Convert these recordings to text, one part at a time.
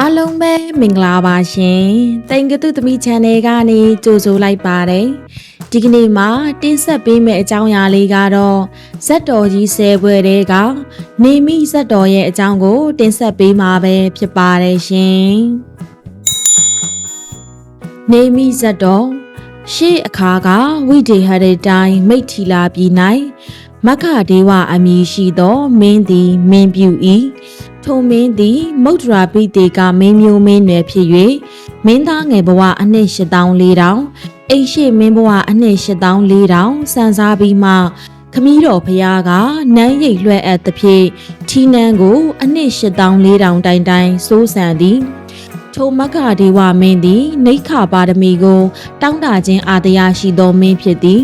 အားလုံးပဲမင်္ဂလာပါရှင်။တိန်ကတုသမီ channel ကနေကြိုဆိုလိုက်ပါတယ်။ဒီကနေ့မှာတင်ဆက်ပေးမယ့်အကြောင်းအရာလေးကတော့ဇက်တော်ကြီးဆယ်ပွဲတဲကနေမိဇက်တော်ရဲ့အကြောင်းကို တင်ဆက်ပေးမှာပဲဖြစ်ပါတယ်ရှင်။နေမိဇက်တော်ရှေ့အခါကဝိဒေဟရတိုင်းမိတ်ထီလာပြည်၌မက္ခဒေဝအမည်ရှိသောမင်းသည်မင်းပြူ၏ ထိုမင်းသည် မုဒ္ဒရာပိတေကမင်းမျိုးမင်းနွယ်ဖြစ်၍မင်းသားငယ်ဘဝအနှစ်8400အိရှိမင်းဘဝအနှစ်8400စံစားပြီးမှခမည်းတော်ဖျားကနန်းရိပ်လွှဲအပ်သဖြင့်ထီနန်းကို အနှစ်8400တိုင်တိုင်စိုးစံသည်ထိုမက္ခဒေဝမင်းသည်နေခပါရမီကို တောင်းတခြင်းအာတရားရှိသောမင်းဖြစ်သည်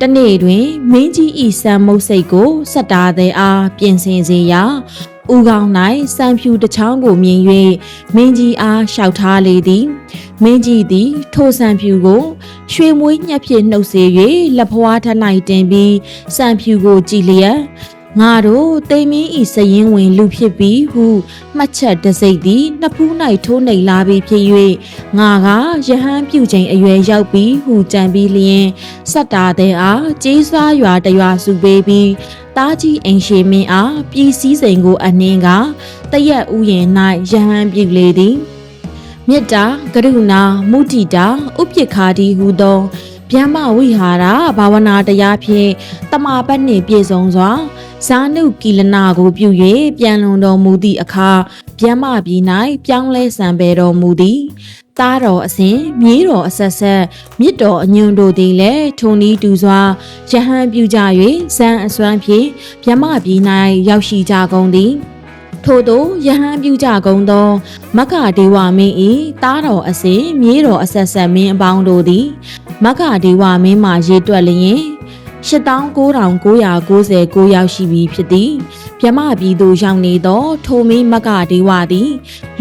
တနေ့တွင် မင်းကြီးဤစံမုတ်စိတ်ကိုစက်တာသည်အားပြင်ဆင်စေရာ ဥကောင်း၌စံဖြူတစ်ချောင်းကိုမြင်၍မင်းကြီးအားလျှောက်ထားလေသည်မင်းကြီးသည် ထိုစံဖြူကို ရွှေမွေးညက်ဖြင့်နှုတ်စေ၍လက်ဖွားထ၌တင်ပြီးစံဖြူကိုကြည်လျက် ငါတို့တိမ်မင်းဤစရင်ဝင်လူဖြစ်ပြီးဟုမှတ်ချက်တစိမ့်သည်နှစ်ဖူး၌ထိုးနှိပ်လာပြီးဖြစ်၍ငါကယဟန်ပြုချိန်အရွယ်ရောက်ပြီးဟုကြံပြီးလျင်စက်တာတဲ့အားကြေးစားရွာတရွာစုပေးပြီးတားကြီးအိမ်ရှိမင်းအားပြည်စည်းစိန်ကိုအနှင်းကတရက်ဥယျာဉ်၌ယဟန်ပြုလေသည်မေတ္တာကရုဏာမုဒိတာဥပိ္ပခာတိဟုသောဗျမဝိဟာရဘာဝနာတရားဖြင့်တမာပတ်နှင့်ပြည့်စုံစွာ ဇာနုကီလနာကိုပြု၍ပြန်လွန်တော်မူသည့်အခါဗျမပြည်၌ပြောင်းလဲဆံပေတော်မူသည်သားတော်အစဉ်မြေးတော်အဆက်ဆက်မြစ်တော်အညွန်တို့သည်လည်းထုံဤတူစွာယဟန်ပြုကြ၍ဇန်အစွမ်းဖြင့်မြမပြည်၌ရောက်ရှိကြကုန်သည်ထို့သောယဟန်ပြုကြကုန်သော မက္ခဒေဝမင်း၏သားတော်အစဉ်မြေးတော်အဆက်ဆက်မင်းအပေါင်းတို့သည် မက္ခဒေဝမင်းမှရေတွက်လျင် 89,999ရောက်ရှိပြီဖြစ်သည်မြမပြည်သို့ရောက်နေသော ထိုမင်းမကဒေဝသည်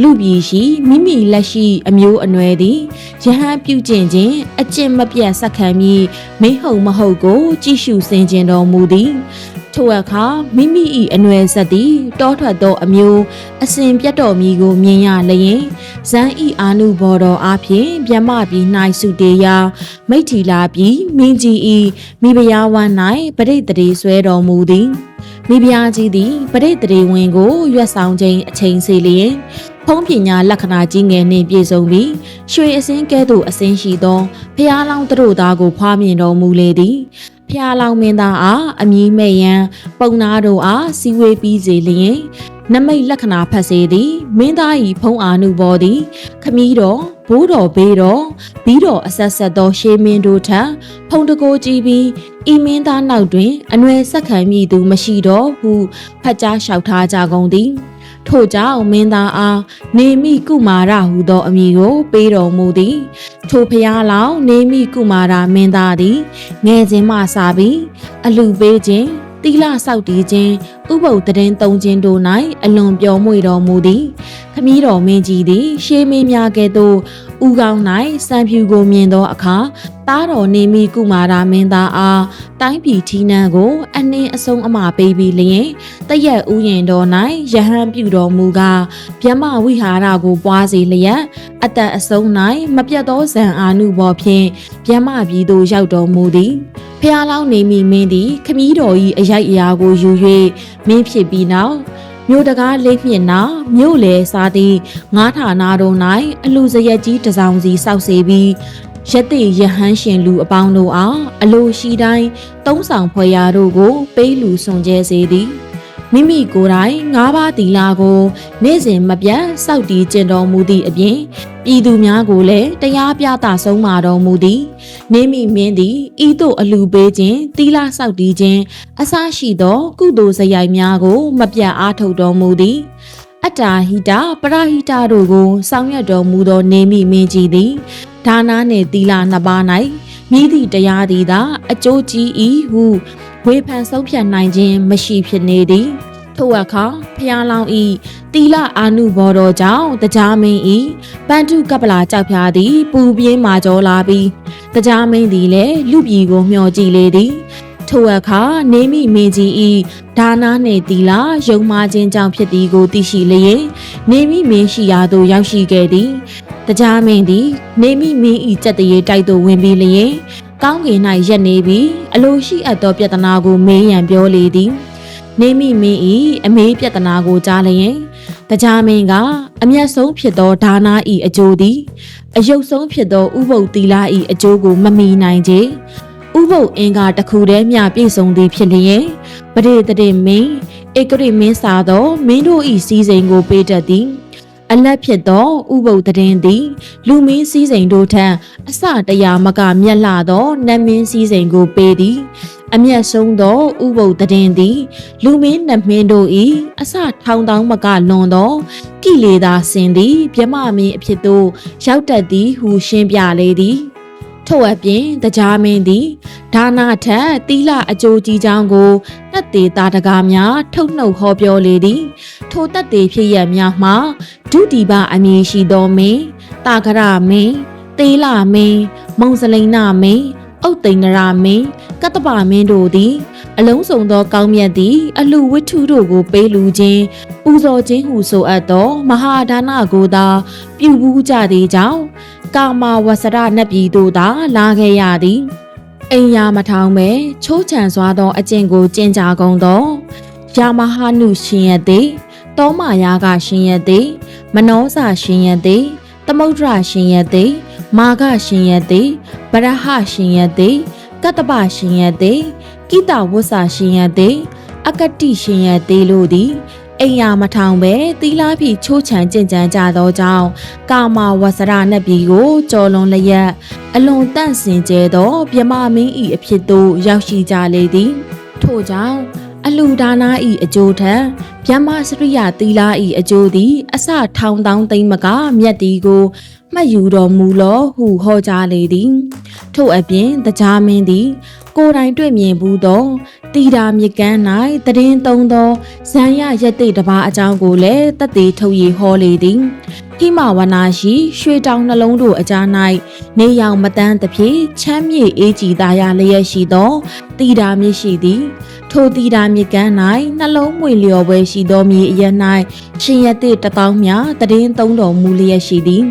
လူပြည်ရှိမိမိလက်ရှိ အမျိုးအနွယ်သည်ယဟန်ပြုကျင့်ခြင်းအကျင့်မပြတ်ဆက်ခံပြီးမိဟုတ်မဟုတ်ကို ကြည့်ရှုစင်ကြင်တော်မူသည် ထိုအခါမိမိ၏အနွယ်ဆက်သည်တောထွက်သောအမျိုးအစဉ်ပြတ်တော်မူကိုမြင်ရလျင်ဇန်ဤအာနုဘော်တော်အားဖြင့်မြမပြည်၌စုတေရာမိထီလာပြည်မင်းကြီးဤမိဖုရားဝမ်း၌ပရိတ်တရေဆွဲတော်မူသည်မိဖုရားကြီးသည်ပရိတ်တရေဝင်ကိုရွက်ဆောင်ခြင်းအချိန်စေလျင်ဖုံးပညာလက္ခဏာကြီးငယ်နှင့်ပြည့်စုံပြီးရွှေအစင်းကဲ့သို့အစင်းရှိသောဖျားလောင်းတို့သားကိုဖွားမြင်တော်မူလေသည် ဖျားလောင်မင်းသားအားအမည်မဲ့ရန်ပုံနာတို့အားစီဝေးပြီးစေလျင်နမိတ်လက္ခဏာဖတ်စေသည်မင်းသား၏ဖုံးအာနုဘောသည် ခမီးတော်ဘိုးတော်ဘေးတော်ဘီးတော်အဆက်ဆက်သောရှေးမင်းတို့ထံဖုံတကိုကြည့်ပြီးဤမင်းသားနောက်တွင်အနွယ်ဆက်ခံမိသူမရှိတော့ဟုဖတ်ကြားလျှောက်ထားကြကုန်သည် ထို့ကြောင့်မင်းသားအားနေမိကုမာရဟူသောအမည်ကို ပေးတော်မူသည်ထိုဖျားလောင်နေမိကုမာရမင်းသားသည်ငယ်စဉ်မှစပြီးအလူပေးခြင်းတိလဆောက်တည်ခြင်းဥပုပ်တည်သုံးခြင်းတို့၌အလွန်ပျော်မွေ့တော်မူသည်ခမည်းတော်မင်းကြီးသည် ရှေးမင်းများကဲ့သို့ ဥကောင်း၌စံဖြူကိုမြင်သောအခါတားတော်နေမိကုမာရမင်းသားအားတိုင်းပြည်ထီးနှံကို အနှင်းအဆုံးအမပေးပြီးလျင်တရက်ဥယျင်တော်၌ယဟန်ပြုတော်မူကားဗျမဝိဟာရကိုပွားစေလျက်အသက်အဆုံး၌မပြတ်သောဇံအာနုဘောဖြင့်ဗျမပြည်သို့ရောက်တော်မူသည်ဖျားလောင်းနေမိမင်းသည်ခမည်းတော်၏အရိုက်အရာကိုယူ၍မင်းဖြစ်ပြီးနောက် မြို့တကားလေးမြင့်နာမြို့လေစားသည့်ငါးဌာနတို့၌အလူစရက်ကြီးတစောင်စီစောက်စေပြီးရတိယဟန်းရှင်လူအပေါင်းတို့အားအလိုရှိတိုင်းသုံးဆောင်ဖွယ်ရာတို့ကို ပေးလူစွန်ကျဲစေသည် မိမိကိုယ်တိုင်ငါးပါးတီလာကိုနေ့စဉ်မပြတ်စောက်တီးကျင့်တော်မူသည့်အပြင်ပြည်သူများကိုလည်းတရားပြသဆုံးမတော်မူသည်နေမိမင်းသည်ဤသို့အလူပေးခြင်းတီလာစောက်တီးခြင်းအစရှိသော ကုသိုလ်စရိုက်များကို မပြတ်အားထုတ်တော်မူသည်အတ္တာဟိတပရဟိတတို့ကိုဆောင်ရွက်တော်မူသော နေမိမင်းကြီးသည်ဒါနာနှင့်သီလနှစ်ပါး၌မြည်သည့်တရားသည်သာအကျိုးကြီး၏ဟု ဝေဖန်ဆုံးဖြတ်နိုင်ခြင်းမရှိဖြစ်နေသည်ထို့အခါဖျားလောင်ဤတီလအာနုဘော်တော်ကြောင့်တရားမင်းဤပန္တုကပလာကြောက်ဖြားသည် ပူပြင်းမာကြောလာပြီးတရားမင်းသည်လည်းလူပြည်ကိုမျှော်ကြည့်လေသည်ထိုအခါနေမိမင်းကြီးဤဒါနာနှင့်တီလာယုံမာခြင်းကြောင့်ဖြစ်သည်ကိုသိရှိလျင်နေမိမင်းရှိရာသို့ရောက်ရှိခဲ့သည်တကြားမင်းသည် နေမိမင်းဤစက်တရေတိုက်သို့ဝင်ပြီးလျင် ကောင်းကင်၌ရက်နေပြီးအလိုရှိအပ်သော ပြဿနာကိုမေးရန်ပြောလေသည် နေမိမင်းဤအမေးပြဿနာကိုကြားလျင်တကြားမင်းကအမျက်ဆုံးဖြစ်သောဒါနာဤအကျိုးသည်အယုတ်ဆုံးဖြစ်သောဥပုပ်တီလာဤအကျိုးကိုမမီနိုင်ကြဥပုပ်အင်္ဂါတစ်ခုတည်းမျှပြည့်စုံသည်ဖြစ်လျင်ပရိသတိမင်းဧကရိမင်းစာသောမင်းတို့ဤစည်းစိမ်ကိုပေးတတ်သည် အလက်ဖြစ်သောဥပုပ်တည်င်းသည် လူမင်းစည်းစိမ်တို့ထံအစတရာမကမြက်လာသောနတ်မင်းစည်းစိမ်ကိုပေးသည်အမျက်ဆုံးသောဥပုပ်တည်င်းသည် လူမင်းနတ်မင်းတို့၏အစထောင်တောင်းမကလွန်သောကိလေသာစင်သည် မြမမင်းအဖြစ်သို့ရောက်တတ်သည်ဟုရှင်းပြလေသည်ထို့အပြင်တရားမင်းသည်ဒါနာထက်သီလအကျိုးကြီးကြောင်းကိုတက်သေးတာတကားများထုတ်နှုတ်ဟောပြောလေသည် ထိုတက်သေးဖြစ်ရများမှာ ဒုတိပအမည်ရှိသောမင်းတာကရမင်းသေးလာမင်းမုံစလိန်နာမင်းအုတ်သိန်နရာမင်းကတ္တပမင်းတို့သည် အလုံးစုံသောကောင်းမြတ်သည်အလူဝတ္ထုတို့ကို ပေးလူခြင်းပူဇော်ခြင်းဟုဆိုအပ်သော မဟာဒါနကိုသာ ပြုဘူးကြသည်ကြောင့်ကာမဝဆရနတ်ပြည်သို့သာ လာခဲ့ရသည်အိမ်ယာမထောင်ပဲချိုးချံစွာသောအကျင့်ကိုကျင့်ကြကုန်သောယာမဟာနုရှင်ရသည် တောမာယာကရှင်ရသည်မနောစာရှင်ရသည်သမုဒ္ဒရာရှင်ရသည်မာဂရှင်ရသည်ဗရဟရှင်ရသည်ကတ္တပရှင်ရသည်ကိတဝဆရှင်ရသည်အကတိရှင်ရသည်လို့သည်အိမ်ယာမထောင်ပဲသီလာပြီချိုးချံကြင်ကြံကြသောကြောင့်ကာမဝဆရနှက်ပြီကိုကြော်လွန်လျက်အလွန်တန့်စင်ကျဲသောမြမမင်းဤအဖြစ်သို့ရောက်ရှိကြလေသည်ထို့ကြောင့် အလူဒါနာဤအကျိုးထက်ဗျမစရိယသီလာဤအကျိုးသည် အစထောင်တောင်းသိမ့်မကမြတ်တီကိုမှတ်ယူတော်မူလောဟုဟောကြားလေသည် ထို့အပြင်တရားမင်းသည် ကိုယ်တိုင်တွေ့မြင်ဘူးသောတီတာမြကန်း၌တည်င်းသုံးသောဇံရရက်သိတပါအကြောင်းကိုလည်းတသေးထုတ်ရဟောလေသည်ဟိမဝနာရှိရွှေတောင်နှလုံးတို့အကြား၌နေရောင်မတန်းသဖြင့်ချမ်းမြေအေးကြည်သာရလျက်ရှိသောတီတာမြရှိသည် ထိုတီတာမြကန်း၌နှလုံးမွေလျော်ပွဲရှိသောမြေအရ၌ရှင်ရတဲ့တပေါင်းများတည်င်းသုံးတော်မူလျက်ရှိသည်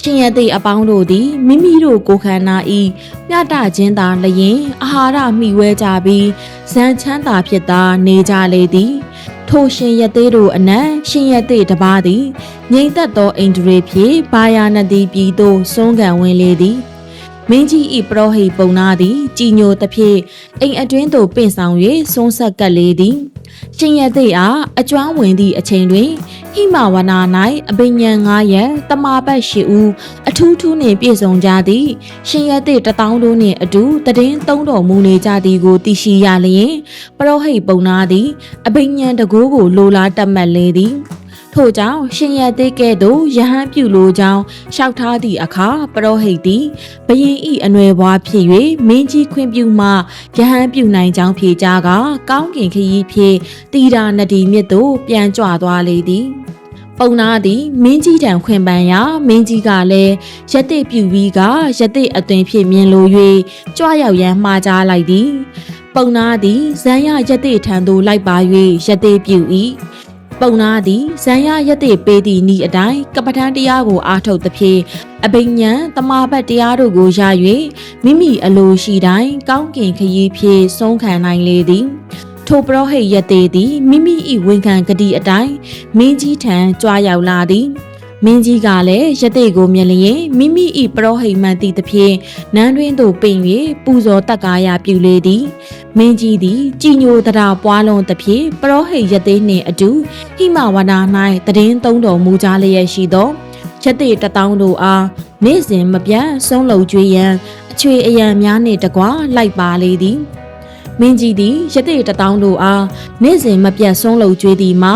ရှင်ရတဲ့အပေါင်းတို့သည်မိမိတို့ကိုယ်ခန္ဓာဤမြတ်တခြင်းသာလျင်အာဟာရမိဝဲကြပြီးဇန်ချမ်းသာဖြစ်သာနေကြလေသည်ထိုရှင်ရသေးတို့အနက်ရှင်ရသေးတပါးသည်ငြိမ်သက်သောအိန္ဒြေဖြင့်ဘာယာနတိပြည်သို့စွန့်ကန်ဝင်လေသည် မင်းကြီးဤပရောဟိတ်ပုံနာသည်ကြည်ညိုသဖြင့်အိမ်အတွင်းသို့ပင့်ဆောင်၍စွန်းဆက်ကပ်လေသည်ရှင်ရသေးအားအကျွမ်းဝင်သည့်အချိန်တွင်ဟိမဝနာ၌အဘိညာဉ်9ရက်တမာပတ်ရှိဦးအထူးထူးနှင့်ပြည့်စုံကြသည်ရှင်ရသေးတထောင်တို့နှင့်အတူတည်င်းသုံးတော်မူနေကြသည်ကိုသိရှိရလျင်ပရောဟိတ်ပုံနာသည်အဘိညာဉ်တကိုးကိုလိုလားတတ်မှတ်လေသည် ထို့ကြောင့်ရှင်ရသေးကဲ့သို့ယဟန်ပြုလိုကြောင်းလျှောက်ထားသည့်အခါပရောဟိတ်သည်ဘယင်ဤအနွယ်ဘွားဖြစ်၍မင်းကြီးခွင့်ပြုမှယဟန်ပြုနိုင်ကြောင်းဖြေကြကကောင်းကင်ခရီးဖြင့်တီတာနဒီမြစ်သို့ပြန်ကြွသွားလေသည်ပုံနာသည်မင်းကြီးတံခွင်ပန်းရာမင်းကြီးကလည်းရတိပြူပြီးကရတိအသွင်ဖြင့်မြင်လို၍ကြွရောက်ရန်မှားကြားလိုက်သည်ပုံနာသည်ဇံရရတိထံသို့လိုက်ပါ၍ရတိပြူ၏ ပုံနာသည်ဇံရရတိပေးသည့်ဤအတိုင်းကပ္ပဋ္ဌာန်းတရားကိုအားထုတ်သဖြင့်အဘိညာတမာပတ်တရားတို့ကိုရ၍မိမိအလိုရှိတိုင်းကောင်းကင်ခရီးဖြင့်ဆုံးခံနိုင်လေသည်ထိုပရောဟိတ်ရသေးသည်မိမိ၏ဝန်ခံဂတိအတိုင်းမင်းကြီးထံကြွားရောက်လာသည် မင်းကြီးကလည်းရသေးကိုမြင်လျင်မိမိ၏ပရောဟိတ်မှန်သည့်သဖြင့်နန်းတွင်သို့ပင်၍ပူဇော်တက်ကားရပြုလေသည်မင်းကြီးသည်ကြည်ညိုတရာပွားလုံးသဖြင့်ပရောဟိတ်ရသေးနှင့်အတူဟိမဝနာ၌တည်င်းသုံးတော်မူကြလျက်ရှိသောချက်သေးတထောင်တို့အားနေ့စဉ်မပြတ်ဆုံးလုံကျွေးရန်အချွေအယံများနှင့်တကွလိုက်ပါလေသည် မင်းကြီးသည်ရသေးတထောင်တို့အားနေ့စဉ်မပြတ်ဆုံးလုံကျွေးသည်မှာ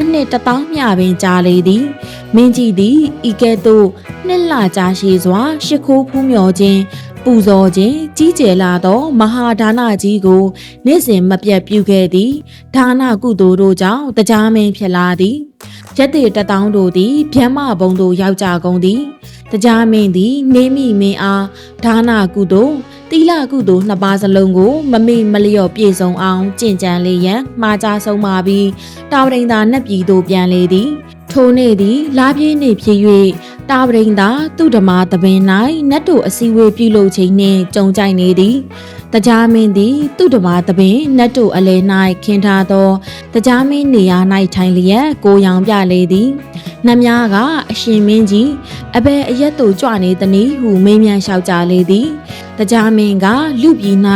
အနှစ်တထောင်မျှပင်ကြာလေသည်မင်းကြီးသည်ဤကဲ့သို့နှစ်လကြာရှည်စွာရှ िख ိုးဖူးမြော်ခြင်းပူဇော်ခြင်းကြီးကျယ်လာသောမဟာဒါနကြီးကိုနေ့စဉ်မပြတ်ပြုခဲ့သည်ဒါနကုသိုလ်တို့ကြောင့်တရားမင်းဖြစ်လာသည်ရက်တေတထောင်တို့သည်ဗျမ္မာဘုံသို့ရောက်ကြကုန်သည်တရားမင်းသည် နေမိမင်းအားဒါနကုသိုလ် တီလာကုသိုလ်နှစ်ပါးစလုံးကို မမေ့မလျော့ပြည့်စုံအောင်ကြင်ကြံလေရန်မှားကြဆုံးပါပြီးတာဝရိန်သာနှက်ပြည်သို့ပြန်လေသည်ထိုနေ့သည်လာပြင်းနေဖြစ်၍တာဝရိန်သာသူဓမ္မသဘင်၌နတ်တို့အစည်းအဝေးပြုလုပ်ခြင်းနှင့်ကြုံကြိုက်နေသည်တရားမင်းသည် သူဓမ္မသဘင်နတ်တို့အလယ်၌ခင်းထားသောတရားမင်းနေရာ၌ထိုင်လျက်ကိုရောင်ပြလေသည်နှမများကအရှင်မင်းကြီးအဘယ်အရက်သို့ကြွနေသနည်းဟုမေးမြန်းလျှောက်ကြလေသည်တရားမင်းကလူပြည်၌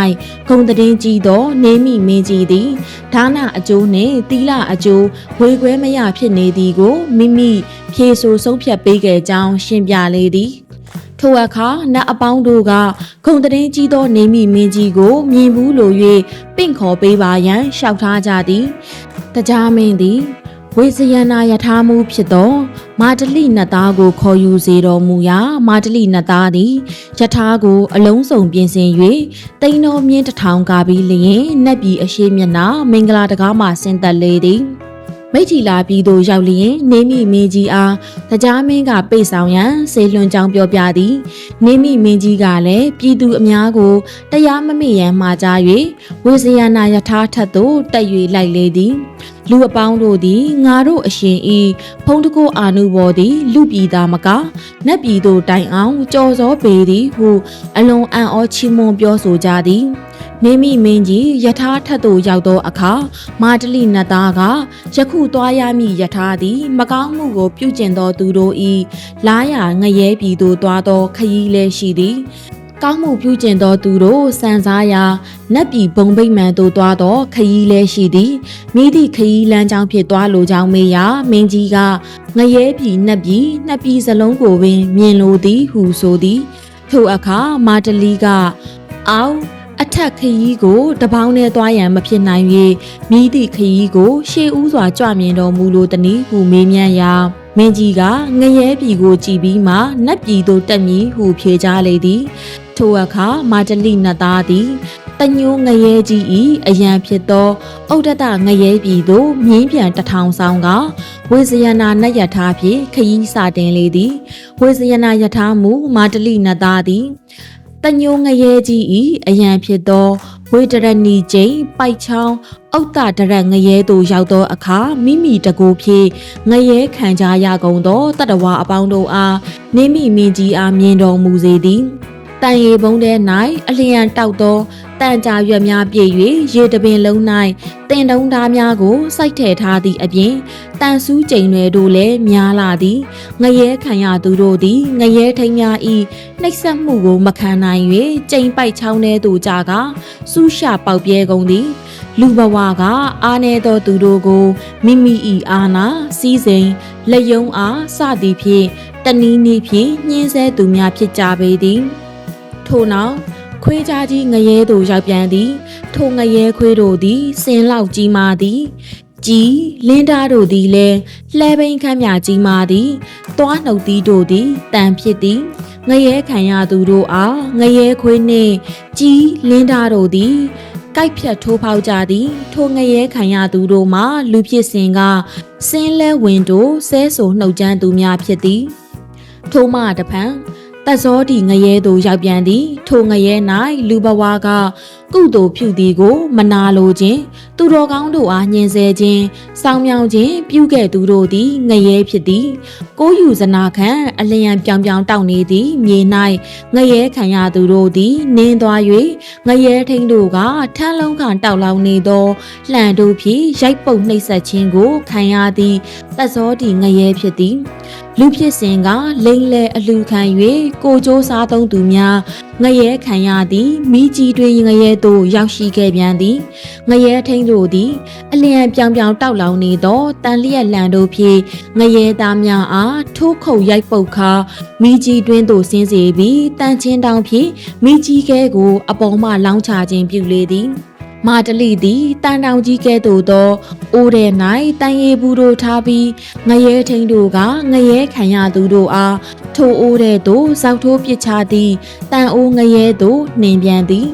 ဂုံတည်င်းကြီးသော နေမိမင်းကြီးသည်ဒါနအကျိုးနှင့်သီလအကျိုးဝေခွဲမရဖြစ်နေသည်ကိုမိမိဖြေဆိုဆုံးဖြတ်ပေးခဲ့ကြောင်းရှင်းပြလေသည် ထိုအခါနတ်အပေါင်းတို့ကဂုံတည်င်းကြီးသောနေမိမင်းကြီးကိုမြင်ဘူးလို၍ပင့်ခေါ်ပေးပါရန်လျှောက်ထားကြသည်တရားမင်းသည်ဝိဇယနာယထာမှုဖြစ်သောမာတလိနတ်သားကိုခေါ်ယူစေတော်မူရာမာတလိနတ်သားသည်ယထာကိုအလုံးစုံပြင်ဆင်၍တိန်တော်မြင်းတစ်ထောင်ကာပြီးလျင်နတ်ပြည်အရှိမျက်နှာမင်္ဂလာတကားမှဆင်းသက်လေသည် မိထီလာပြည်သို့ရောက်လျင်နေမိမင်းကြီးအားတရားမင်းကပိတ်ဆောင်ရန်စေလွန်ကြောင်းပြောပြသည်နေမိမင်းကြီးကလည်းပြည်သူအများကိုတရားမမေ့ရန်မှာကြား၍ဝေဇယနာယထာထတ်သို့တက်၍လိုက်လေသည် လူအပေါင်းတို့သည်ငါတို့အရှင်ဤဖုံးတကိုအာနုဘော်သည် လူပြည်သားမကနတ်ပြည်သို့တိုင်အောင်ကြော်စောပေသည်ဟုအလွန်အံ့ဩချီးမွမ်းပြောဆိုကြသည်နေမိမင်းကြီးယထာထတ်သို့ရောက်သောအခါမာတလိနတ်သားကယခုသွားရမည့်ယထာသည် မကောင်းမှုကို ပြုကျင့်သောသူတို့၏လားရငရဲပြည်သို့သွားသောခရီးလည်းရှိသည် ကောင်းမှုပြုကျင့်သောသူတို့စံစားရာနတ်ပြည်ဘုံဗိမှန်သို့သွားသောခရီးလည်းရှိသည်မိသည့်ခရီးလမ်းကြောင်းဖြစ်သွားလိုကြောင်းမေးရာမင်းကြီးကငရဲပြည်နတ်ပြည်နှစ်ပြည်စလုံးကိုပင်မြင်လိုသည်ဟုဆိုသည်ထိုအခါမာတလီကအောက်အထက်ခရီးကိုတပေါင်းနဲ့သွားရန်မဖြစ်နိုင်၍မိသည့်ခရီးကိုရှေးဦးစွာကြွမြင်တော်မူလိုတနည်းဟုမေးမြန်းရာမင်းကြီးကငရဲပြည်ကိုကြည်ပြီးမှနတ်ပြည်သို့တက်မည်ဟုဖြေကြားလေသည် ထိုအခါမာတလိနတ်သားသည်တညိုးငရဲကြီးဤအရန်ဖြစ်သောဩဒတငရဲပြည်သို့မြင်းပြန်တထောင်ဆောင်ကဝေဇယနာနတ်ယထာဖြင့်ခရီးစတင်လေသည်ဝေဇယနာယထာမူမာတလိနတ်သားသည်တညိုးငရဲကြီးဤအရန်ဖြစ်သောဝေဒရဏီကျိန်ပိုက်ချောင်းဥတ္တဒရငရဲသို့ရောက်သောအခါမိမိတကူဖြင့်ငရဲခံကြရကုန်သောတတဝါအပေါင်းတို့အားနေမိမင်းကြီးအားမြင်တော်မူစေသည် တန်ရီပုံးထဲ၌အလျံတောက်သောတန်ကြာရွက်များပြည့်၍ရေတပင်လုံး၌တင်တုံးသားများကိုစိုက်ထည့်ထားသည့်အပြင်တန်ဆူးကျိန်တွေတို့လည်းများလာသည်ငရဲခံရသူတို့သည်ငရဲထိန်များဤနှိပ်စက်မှုကိုမခံနိုင်၍ကျိန်ပိုက်ချောင်းထဲသို့ကြကစူးရှာပေါက်ပြဲကုန်သည်လူဘဝကအာနေသောသူတို့ကိုမိမိဤအာနာစီးစိမ်လက်ယုံအားစသည်ဖြင့်တနည်းနည်းဖြင့်ညှင်းဆဲသူများဖြစ်ကြပေသည် ထို့နောက်ခွေးကြားကြီးငရဲသို့ရောက်ပြန်သည် ထိုငရဲခွေးတို့သည်စင်လောက်ကြီးမာသည်ကြီးလင်းသားတို့သည်လည်းလှဲပိန်ခမ်းမြကြီးမာသည်သွားနှုတ်သီးတို့သည်တန်ဖြစ်သည်ငရဲခံရသူတို့အားငရဲခွေးနှင့်ကြီးလင်းသားတို့သည်ကိုက်ဖြတ်ထိုးဖောက်ကြသည် ထိုငရဲခံရသူတို့မှလူဖြစ်စဉ်ကစင်းလဲဝင်တို့ဆဲဆိုနှုတ်ကြမ်းသူများဖြစ်သည်ထိုမှတဖန် တက်စောတီငရဲသို့ရောက်ပြန်သည် ထိုငရဲ၌လူဘဝကကုသိုလ်ဖြူသည်ကို မနာလိုခြင်းသူတော်ကောင်းတို့အားညှင်းဆဲခြင်းစောင်းမြောင်းခြင်းပြုခဲ့သူတို့သည်ငရဲဖြစ်သည် ကိုယူဇနာခံအလျံပြောင်ပြောင်တောက်နေသည်မြေ၌ငရဲခံရသူတို့သည်နင်းသွား၍ငရဲထိန်တို့ကထန်းလုံးခံတောက်လောင်နေသောလှန်တို့ဖြင့်ရိုက်ပုတ်နှိပ်စက်ခြင်းကိုခံရသည်တက်စောတီငရဲဖြစ်သည်လူဖြစ်စဉ်ကလိမ့်လဲအလူခံ၍ကိုကြိုးစားသုံးသူများငရဲခံရသည်မိကြီးတွင်ငရဲသို့ရောက်ရှိခဲ့ပြန်သည်ငရဲထိန်တို့သည် အလျံပြောင်ပြောင်တောက်လောင်နေသောတန်လျက်လန်တို့ဖြင့်ငရဲသားများအားထိုးခုတ်ရိုက်ပုတ်ခါမိကြီးတွင်သို့ဆင်းစေပြီးတန်ချင်းတောင်ဖြင့်မိကြီးကဲကို အပေါ်မှလောင်းချခြင်းပြုလေသည် မာတလီသည်တန်တောင်ကြီးကဲ့သို့သောအိုးထဲ၌တန်ရီဘူးတို့ထားပြီးငရဲထိန်တို့ကငရဲခံရသူတို့အားထိုအိုးထဲသို့စောက်ထိုးပစ်ချသည်တန်အိုးငရဲသို့နှင်ပြန်သည်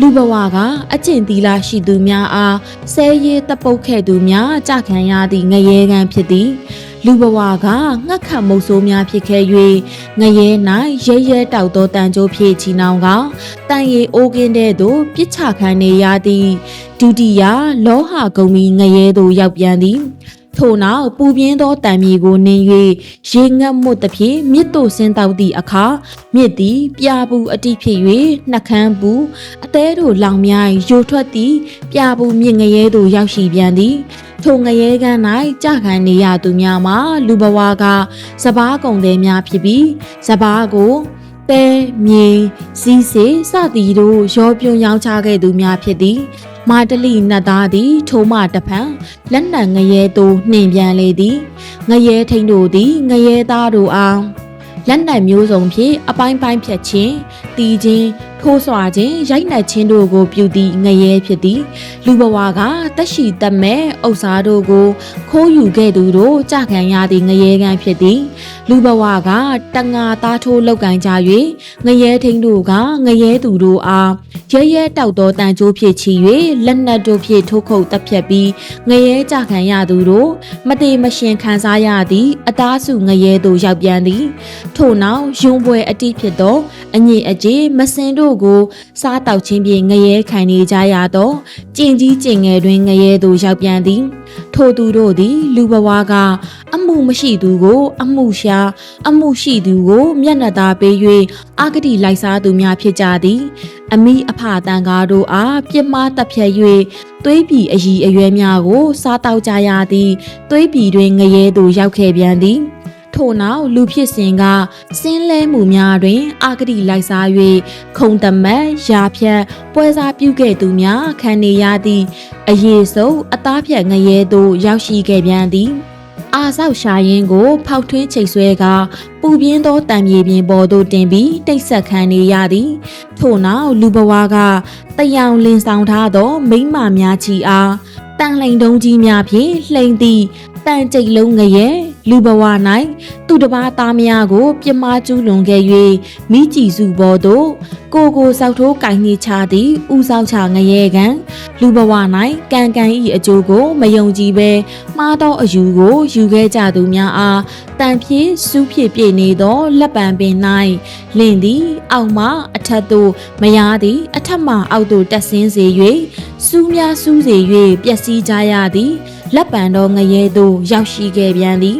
လူဘဝကအကျင့်သီလရှိသူများအားဆဲရဲတပုတ်ခဲ့သူများကြခံရသည့်ငရဲကံဖြစ်သည် လူဘဝကငှက်ခတ်မုတ်ဆိုးများဖြစ်ခဲ့၍ငရဲ၌ရဲရဲတောက်သောတန်ကြိုးဖြစ်ချီနောင်ကတန်ရီအိုးကင်းတဲ့သို့ပြစ်ချခံနေရသည်ဒုတိယလောဟဂုံမီငရဲသို့ရောက်ပြန်သည် ထို့နောက်ပူပြင်းသောတံမြေကိုနင်း၍ရေငတ်မှုတစ်ဖြင့်မြစ်တို့ဆင်းတောက်သည့်အခါမြစ်သည်ပြာပူအတိဖြစ်၍နှကန်းပူအသေးတို့လောင်မြိုင်ရိုထွက်သည့်ပြာပူမြင့်ငရဲသို့ရောက်ရှိပြန်သည်ထိုငရဲကန်း၌ကြာခံနေရသူများမှာလူဘဝကစပားကုံသည်များဖြစ်ပြီးစပားကို တဲမြေစီးစေစသည်တို့ရောပြွန်ရောင်းချခဲ့သူများဖြစ်သည်မာတလိနတ်သားသည် ထိုမှတဖန်လက်နံငရဲသို့နှင်ပြန်လေသည်ငရဲထိန်တို့သည်ငရဲသားတို့အားလက်နံမျိုးစုံဖြင့်အပိုင်းပိုင်းဖြတ်ခြင်းတီးခြင်း ထိုးဆွာခြင်းရိုက်နှက်ခြင်းတို့ကိုပြုသည့်ငရဲဖြစ်သည် လူဘဝကတက်ရှိတက်မဲ့ဥစ္စာတို့ကို ခိုးယူခဲ့သူတို့ကြခံရသည့်ငရဲကံဖြစ်သည် လူဘဝကတငါသားထိုးလောက်ကန်ကြ၍ငရဲထိန်တို့ကငရဲသူတို့အားရဲရဲတောက်သောတန်ကြိုးဖြစ်ချီ၍လက်နက်တို့ဖြင့်ထိုးခုတ်တပ်ဖြတ်ပြီးငရဲကြခံရသူတို့မတေမရှင်ခံစားရသည့်အသားစုငရဲသို့ရောက်ပြန်သည် ထို့နောက်ယုံပွဲအတိဖြစ်သောအညစ်အကြေးမစင်တို့ကိုစားတောက်ခြင်းဖြင့်ငရဲခံနေကြရသောကြင်ကြီးကြင်ငယ်တွင်ငရဲသို့ရောက်ပြန်သည်ထိုသူတို့သည် လူဘဝကအမှုမရှိသူကို အမှုရှာအမှုရှိသူကိုမျက်နှာသာပေး၍အာဂတိလိုက်စားသူများဖြစ်ကြသည် အမိအဖတန်ကားတို့အားပြစ်မှားတပ်ဖြတ်၍သွေးပြည်အည်အရွယ်များကို စားတောက်ကြရသည်သွေးပြည်တွင်ငရဲသို့ရောက်ခဲ့ပြန်သည် ထို့နောက်လူဖြစ်စဉ်ကစင်းလဲမှုများတွင်အာဂတိလိုက်စား၍ခုံတမတ်ရာဖြတ်ပွဲစားပြုခဲ့သူများခံနေရသည့်အရေးဆုံးအသားဖြတ်ငရဲသို့ရောက်ရှိခဲ့ပြန်သည်အာဆောက်ရှာရင်ကို ဖောက်ထွင်းချိတ်ဆွဲကပူပြင်းသောတံမြေပြင်ပေါ်သို့တင်ပြီးတိတ်ဆက်ခံနေရသည် ထို့နောက်လူဘဝကတယောင်လင်ဆောင်ထားသော မိမများချီအားတန်လှိန်တုံးကြီးများဖြင့်လှိန်သည် တန်ကြိတ်လုံးငရဲလူဘဝ၌သူတစ်ပါးသားများကို ပြမကျူးလွန်ခဲ့၍မိကြည်စုဘောသို့ကိုကိုစောက်ထိုးကင်နေချသည်ဥဆောင်ချငရဲကံလူဘဝ၌ကံကံဤအကျိုးကိုမယုံကြည်ဘဲမှားသောအယူကိုယူခဲ့ကြသူများအားတန်ဖြည့်စူးဖြည့်ပြည့်နေသောလက်ပံပင်၌လင်သည်အောက်မှအထက်သို့မယားသည် အထက်မှအောက်သို့တက်ဆင်းစေ၍စူးများစူးစေ၍ပျက်စီးကြရသည် လက်ပံတော်ငရဲသို့ရောက်ရှိခဲ့ပြန်သည်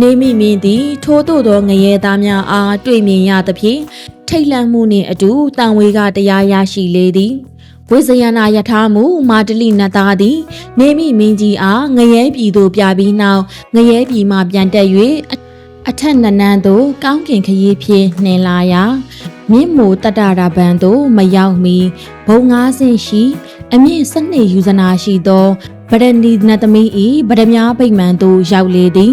နေမိမင်းသည် ထိုးတို့သောငရဲသားများအားတွေ့မြင်ရသဖြင့်ထိတ်လန့်မှုနှင့်အတူတန်ဝေကတရားရရှိလေသည်ဝိဇယနာယထာမူမာတလိနတ်သားသည် နေမိမင်းကြီးအားငရဲပြည်သို့ပြပြီးနောက်ငရဲပြည်မှပြန်တက်၍အအထက်နနန်းသို့ကောင်းကင်ခရီးဖြင့်နှင်လာရာမြင့်မိုတတ္တရာဘန်သို့မရောက်မီဘုံငါးဆင့်ရှိ အမြင့်စနစ်ယူဇနာရှိသောဗရဏီနတ်သမီးဤဗရမ ्या ဗိမှန်သို့ရောက်လေသည်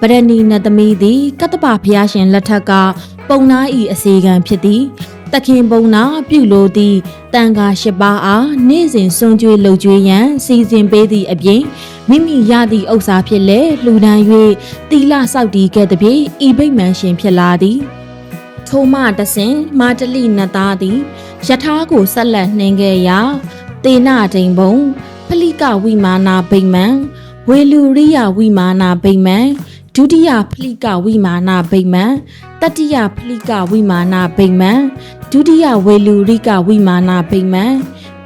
ဗရဏီနတ်သမီးသည်ကတ္တပဖျားရှင်လက်ထက်ကပုံနာဤအစီကံဖြစ်သည်တခင်ပုံနာပြုလိုသည့်တန်ခါရှိပါအားနေ့စဉ်စွန့်ကြွေးလှုပ်ကြွေးရန်စီစဉ်ပေးသည့်အပြင်မိမိရသည့်ဥစ္စာဖြစ်လေလှူဒန်း၍တီလာဆောက်တည်ခဲ့သဖြင့်ဤဗိမှန်ရှင်ဖြစ်လာသည်ထိုမှတဆင်မာတလိနတ်သားသည်ယထာကိုဆက်လက်နှင်ခဲ့ရာ တေနဒိန်ဘုံဖလိကဝိမာနာဗိမ္မာန်ဝေလူရိယဝိမာနာဗိမ္မာန်ဒုတိယဖလိကဝိမာနာဗိမ္မာန်တတိယဖလိကဝိမာနာဗိမ္မာန်ဒုတိယဝေလူရိကဝိမာနာဗိမ္မာန်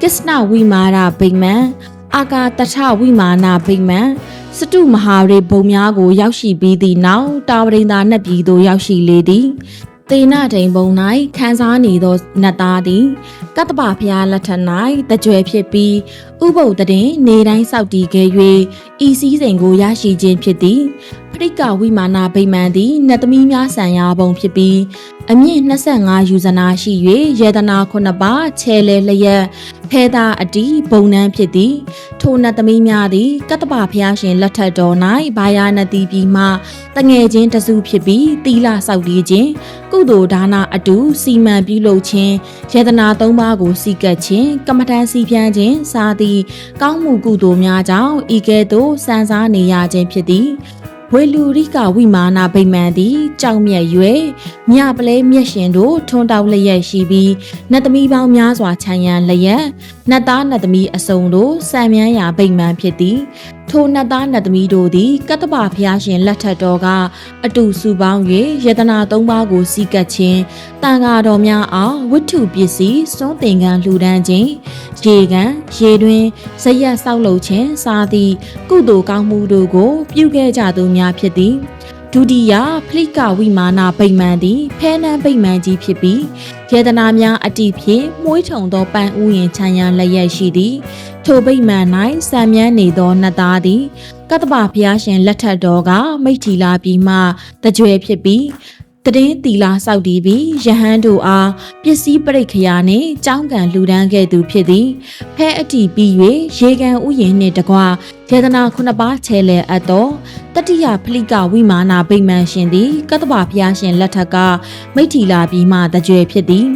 ကစ္စနဝိမာရဗိမ္မာန်အာကာတထဝိမာနာဗိမ္မာန်စတုမဟာရေဘုံများကို ရောက်ရှိပြီးသည့်နောက်တာဝရိန်သာနတ်ပြည်သို့ရောက်ရှိလေသည် သေနဒိန်ဘုံ၌ခန်းစားနေသောနတ်သားသည်ကတ္တပဖျားလက်ထက်၌တကြွယ်ဖြစ်ပြီးဥပုပ်တဲ့နေတိုင်းစောက်တည်ခဲ့၍ဤစည်းစိမ်ကိုရရှိခြင်းဖြစ်သည် ပရိကဝိမာနာဗိမာန်သည်နတ်သမီးများဆံရပုံဖြစ်ပြီးအမြင့်25ယူဇနာရှိ၍ယေဒနာ9ပါးချဲလဲလျက်ဖဲသားအတီဘုံနှန်းဖြစ်သည်ထိုနတ်သမီးများသည်ကတ္တပဖျားရှင်လက်ထက်တော်၌ဘာယာနတိပြီးမှတငယ်ချင်းတစုဖြစ်ပြီးတီလာဆောက်တည်ခြင်းကုသိုလ်ဒါနအတူစီမံပြုလုပ်ခြင်းယေဒနာ၃ပါးကိုစီကပ်ခြင်းကမ္မထန်စီဖြန်းခြင်းစာသည်ကောင်းမှုကုသိုလ်များကြောင့်ဤကဲ့သို့စံစားနေရခြင်းဖြစ်သည် ဝဝေလူရိကဝိမာနာဗိမာန်သည်ကြောင်မြတ်ရွယ်မြပလဲမျက်ရှင်တို့ထွန်းတောက်လျက်ရှိပြီးနတ်သမီးပေါင်းများစွာခြံရံလျက်နတ်သားနတ်သမီးအစုံတို့စံမြန်းရာဗိမာန်ဖြစ်သည်ထိုနတ်သားနတ်သမီးတို့သည်ကတ္တပဖျားရှင်လက်ထက်တော်ကအတူစုပေါင်း၍ယတနာသုံးပါးကိုစီကပ်ခြင်းတန်ဃာတော်များအားဝတ္ထုပစ္စည်းစွန့်သင်္ကန်းလှူဒန်းခြင်းရေကန်ရေတွင်ဇရက်ဆောက်လုပ်ခြင်းစာသည့်ကုသိုလ်ကောင်းမှုတို့ကိုပြုခဲ့ကြသူများဖြစ်သည်ဒုတိယဖလိကဝိမာနာဗိမာန်သည်ဖဲနန်းဗိမာန်ကြီးဖြစ်ပြီးယေဒနာများအတိဖြင့်မှုှေးထုံသောပန်းဥယင်ခြံရံလျက်ရှိသည်ထိုဗိမာန်၌စံမြန်းနေသောနတ်သားသည်ကတ္တပဘုရားရှင်လက်ထက်တော်ကမိထီလာပြီးမှတကြွယ်ဖြစ်ပြီးတည်င်းတီလာစောက်တီးပြီးယဟန်တို့အားပစ္စည်းပရိတ်ခရာနှင့်ကြောင်းကန်လှူဒန်းခဲ့သူဖြစ်သည်ဖဲအတီပြီး၍ရေကန်ဥယျာဉ်နှင့်တကွဒေသနာခုနှစ်ပါးချဲလဲအပ်သော တတိယဖလိကဝိမာနာဗိမာန်ရှင်သည်ကတ္တပဘုရားရှင်လက်ထက်ကမိထီလာပြီးမှတကြွယ်ဖြစ်သည်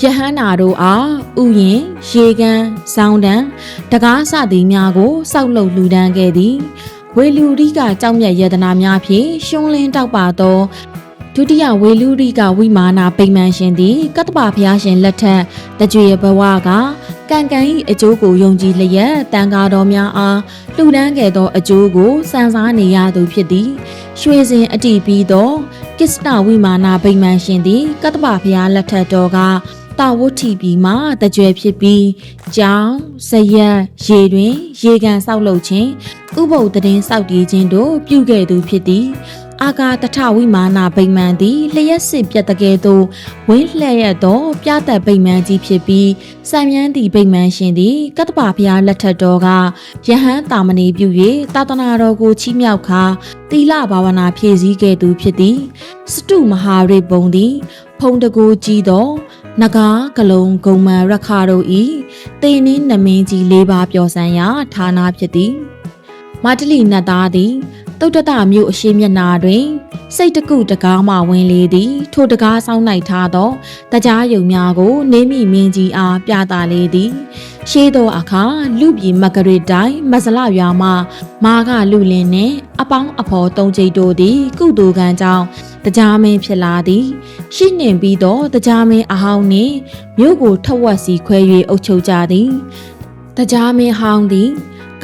ယဟန္တာတို့အားဥယျင်ရေကန်စောင်းတန်တကားစသည်များကိုစောက်လုပ်လှူဒန်းခဲ့သည်ဝေလူရိကကြောင့်မြတ်ယတနာများဖြင့်ရှုံးလင်းတောက်ပါသောဒုတိယဝေလူရိကဝိမာနာပိမှန်ရှင်သည်ကတ္တပဘုရားရှင်လက်ထက်တကြွေဘဝက ကံကံ၏အကျိုးကိုယုံကြည်လျက်တန်ဃာတော်များအားလှူဒန်းခဲ့သောအကျိုးကိုစံစားနေရသူဖြစ်သည်ရွှေစင်အတိပြီးသောကစ္စတဝိမာနာပိမှန်ရှင်သည်ကတ္တပဘုရားလက်ထက်တော်ကတာဝတ်ထီပြီးမှတကြွယ်ဖြစ်ပြီးကြောင်ဇရက်ရေတွင် ရေကန်ဆောက်လုပ်ခြင်းဥပုပ်တည်င်းဆောက်တည်ခြင်းတို့ပြုခဲ့သူဖြစ်သည် အာကာတထဝိမာနာဗိမာန်သည်လျှက်စစ်ပြတ်တကယ်သို့ဝင်းလှဲ့ရသောပြသက်ဗိမာန်ကြီးဖြစ်ပြီးစံမြန်းသည့်ဗိမာန်ရှင်သည်ကတ္တပဘုရားလက်ထက်တော်ကယဟန်တာမဏေပြု၍တာသနာတော်ကိုချီးမြှောက်ခါသီလဘာဝနာဖြည့်ဆည်းခဲ့သူဖြစ်သည်စတုမဟာရိတ်ဘုံသည် ဖုံတကိုကြီးသောနဂါကလုံးဂုံမန်ရခါတို့ဤတေနင်းနမင်းကြီး၄ပါးပျော်စံရာဌာနဖြစ်သည်မတလီနတ်သားသည် တုတ်တတမြို့အရှိမျက်နာတွင် စိတ်တကုတကားမှဝင်လေသည် ထိုတကားဆောင်နိုင်ထားသောတကြားယုံများကို နေမိမင်းကြီးအားပြသလေသည်ရှေးသောအခါလူပြည်မဂရစ်တိုင်းမဆလရွာမှမာကလူလင်းနှင့်အပေါင်းအဖော်သုံးကျိတ်တို့သည် ကုသိုလ်ကံကြောင့်တရားမင်းဖြစ်လာသည်ရှိနှင်ပြီးတော့တရားမင်းအဟောင်းနှင့်မြို့ကိုထဝက်စီခွဲ၍အုပ်ချုပ်ကြသည်တရားမင်းဟောင်းသည်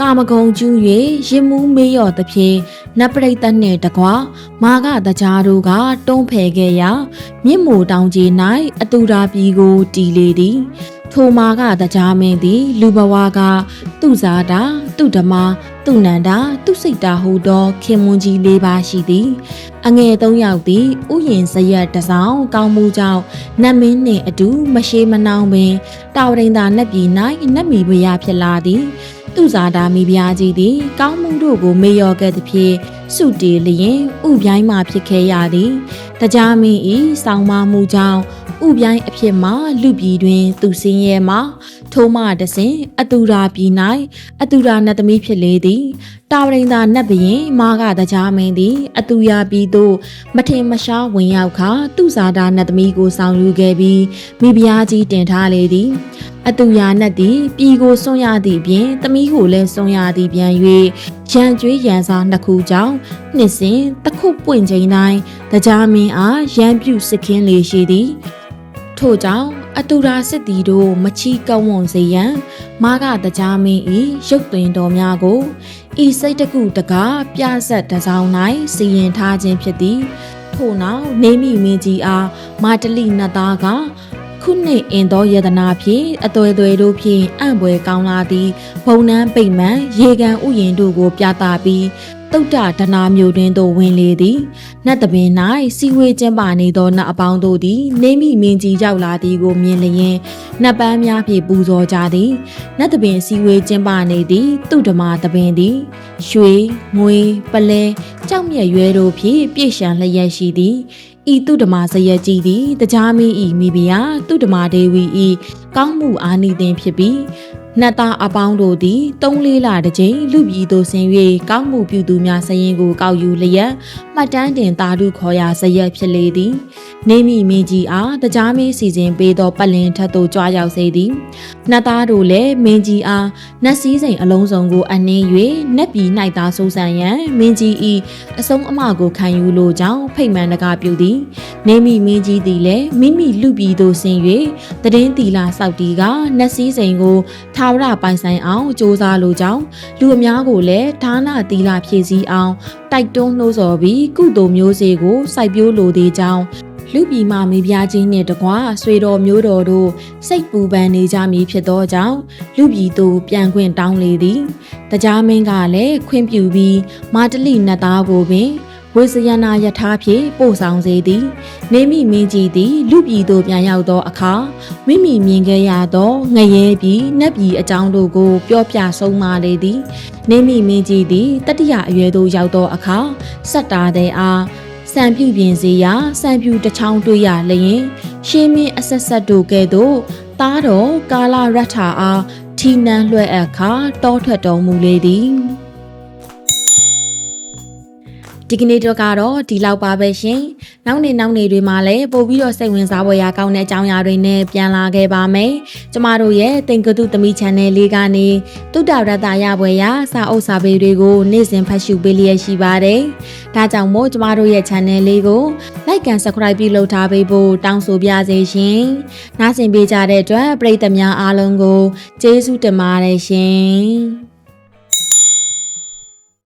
ကာမဂုံကျူး၍ရင်မူးမေးရော့သဖြင့်နတ်ပရိသတ်နှင့်တကွာမာကတကြားတို့ကတွန်းဖယ်ခဲ့ရာမြင့်မိုတောင်ကြီး၌အတူရာပြည်ကိုတီလေသည်ထိုမာကတကြားမင်းသည် လူဘဝကသူဇာတာသူဓမ္မသူနန္ဒာသူစိတ်တာဟူသောခင်မွန်ကြီးလေးပါရှိသည် အငယ်သုံးယောက်သည်ဥယျင်စရက်တစောင်းကောင်းမှုကြောင့်နတ်မင်းနှင့်အတူမရှိမနှောင်းပင်တာဝရိန်သာနတ်ပြည်၌နတ်မီဘုရားဖြစ်လာသည် သူဇာတာမိဖုရားကြီးသည် ကောင်းမှုတို့ကိုမေ့လျော့ခဲ့သဖြင့် စုတေလျင်ဥပြိုင်းမှဖြစ်ခဲ့ရသည်။တရားမင်းဤစောင်းမမှုကြောင့်ဥပြိုင်းအဖြစ်မှလူပြည်တွင် သူစင်းရဲမှထိုးမှတစဉ်အတူရာပြည်၌အတူရာနတ်သမီးဖြစ်လေသည်တာဝရိန်သာနတ်ဘရင်မာကတရားမင်းသည်အတူရာပြည်သို့မထင်မရှားဝင်ရောက်ခါသူ့ဇာတာနတ်သမီးကိုဆောင်ယူခဲ့ပြီးမိဖုရားကြီးတင်ထားလေသည်အတူရာနတ်သည်ပြည်ကိုစွန့်ရသည့်ပြင်သမီးကိုလည်းစွန့်ရသည့်ပြန်၍ရန်ကျွေးရန်စားနှစ်ခုကြောင့်နှစ်စဉ်တခုပွင့်ချိန်တိုင်းတရားမင်းအားရန်ပြုစခင်းလေရှိသည်ထို့ကြောင့်အတူရာစစ်တီတို့မချီကောင်းဝွန်စေရန်မာကတရားမင်း၏ရုပ်သွင်းတော်များကိုဤစိတ်တကုတကားပြဆက်တစောင်း၌စီရင်ထားခြင်းဖြစ်သည်ထို့နောက်နေမိမင်းကြီးအားမာတလိနတ်သားက ခုနှစ်အင်သောယတနာဖြင့်အသွေးသွေတို့ဖြင့်အံ့ဖွယ်ကောင်းလာသည်ဘုံနှန်းပိတ်မှန်ရေကန်ဥယျင်တို့ကိုပြသပြီးတုတ်တဒနာမျိုးတွင်သို့ဝင်လေသည်နတ်တပင်၌စီဝေကျင်းပါနေသောနတ်အပေါင်းတို့သည်နေမိမင်းကြီးရောက်လာသည်ကိုမြင်လျင်နတ်ပန်းများဖြင့်ပူဇော်ကြသည်နတ်တပင်စီဝေကျင်းပါနေသည်သူဓမ္မတပင်သည်ရွှေငွေပလဲကြောက်မြက်ရွဲတို့ဖြင့်ပြည့်ရှံလျက်ရှိသည် ဤတုဓမ္မဇယက်ကြီးသည်တရားမင်းဤမိဖုရားတုဓမ္မဒေဝီဤကောင်းမှုအာနိသင်ဖြစ်ပြီး နတ်သားအပေါင်းတို့သည်၃လေးလတစ်ကြိမ်လူပြည်သို့ဆင်း၍ကောင်းမှုပြုသူများစရင်ကိုကောက်ယူလျက်မှတ်တမ်းတင်သာဓုခေါ်ရာဇရက်ဖြစ်လေသည်နေမိမင်းကြီးအားတကြားမင်းစီစဉ်ပေးသောပတ်လင်ထက်သို့ကြွားရောက်စေသည်နတ်သားတို့လည်းမင်းကြီးအားနတ်စည်းစိမ်အလုံးစုံကိုအနှင်း၍နတ်ပြည်၌သာစိုးစံရန်မင်းကြီး၏အဆုံးအမကိုခံယူလိုကြောင်းဖိတ်မှန်တကားပြုသည်နေမိမင်းကြီးသည်လည်းမိမိလူပြည်သို့ဆင်း၍တည်င်းတီလာစောက်တီကနတ်စည်းစိမ်ကိုထာဝရပိုင်ဆိုင်အောင်စ조사လိုကြောင်းလူအများကိုလည်းဒါနတီလာဖြည့်ဆည်းအောင်တိုက်တွန်းနှိုးဆော်ပြီးကုသိုလ်မျိုးစေ့ကိုစိုက်ပျိုးလိုသေးကြောင်းလူပြည်မှမိဖုရားချင်းနှင့်တကွာဆွေတော်မျိုးတော်တို့စိတ်ပူပန်နေကြမည်ဖြစ်သောကြောင့်လူပြည်သို့ပြန်ခွင့်တောင်းလေသည်။တရားမင်းကလည်းခွင့်ပြုပြီးမာတလိနတ်သားကိုပင် ဝိဇယနာယထာဖြင့်ပို့ဆောင်စေသည် နေမိမင်းကြီးသည် လူပြည်သို့ပြန်ရောက်သောအခါမိမိမြင်ခဲ့ရသောငရဲပြည်နတ်ပြည်အကြောင်းတို့ကို ပြောပြဆုံးမလေသည် နေမိမင်းကြီးသည်တတိယအရွယ်သို့ရောက်သောအခါစက်တာတဲ့အားစံပြူပြင်စေရာစံပြူတစ်ချောင်းတွေ့ရလျင်ရှင်းမင်းအဆက်ဆက်တို့ကဲ့သို့သားတော်ကာလာရထအားထီနန်းလွှဲအခါတောထွက်တော်မူလေသည် ဒီကနေ့တော့ကတော့ဒီလောက်ပါပဲရှင်။နောက်နေ့နောက်နေ့တွေမှာလည်းပို့ပြီးတော့စိတ်ဝင်စားဖွယ်ရာကောင်းတဲ့အကြောင်းအရာတွေနဲ့ပြန်လာခဲ့ပါမယ်။ကျမတို့ရဲ့တင်ကတုသမီ channel လေးကနေတုဒ္ဒရတရဖွယ်ရာစာအုပ်စာပေတွေကိုနေ့စဉ်ဖတ်ရှုပေးလျက်ရှိပါတယ်။ဒါကြောင့်မို့ကျမတို့ရဲ့ channel လေးကို like and subscribe ပြုလုပ်ထားပေးဖို့တောင်းဆိုပါရစေရှင်။နားဆင်ပေးကြတဲ့အတွက်ပရိသတ်များအားလုံးကိုကျေးဇူးတင်ပါတယ်ရှင်။